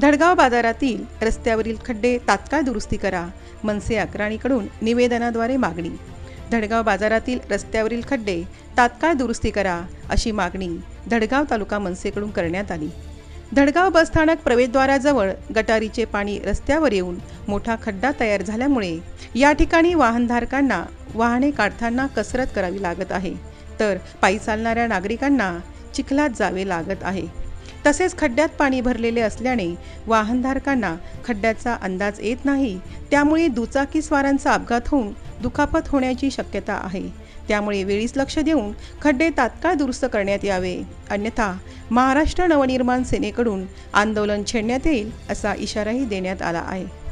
धडगाव बाजारातील रस्त्यावरील खड्डे तात्काळ दुरुस्ती करा मनसे अकराणीकडून निवेदनाद्वारे मागणी. धडगाव बाजारातील रस्त्यावरील खड्डे तात्काळ दुरुस्ती करा अशी मागणी धडगाव तालुका मनसेकडून करण्यात आली. धडगाव बसस्थानक प्रवेशद्वाराजवळ गटारीचे पाणी रस्त्यावर येऊन मोठा खड्डा तयार झाल्यामुळे या ठिकाणी वाहनधारकांना वाहने काढताना कसरत करावी लागत आहे. तर पायी चालणाऱ्या नागरिकांना चिखलात जावे लागत आहे. तसेच खड्ड्यात पाणी भरलेले असल्याने वाहनधारकांना खड्ड्याचा अंदाज येत नाही. त्यामुळे दुचाकीस्वारांचा अपघात होऊन दुखापत होण्याची शक्यता आहे. त्यामुळे वेळीच लक्ष देऊन खड्डे तात्काळ दुरुस्त करण्यात यावे. अन्यथा महाराष्ट्र नवनिर्माण सेनेकडून आंदोलन छेडण्यात येईल असा इशाराही देण्यात आला आहे.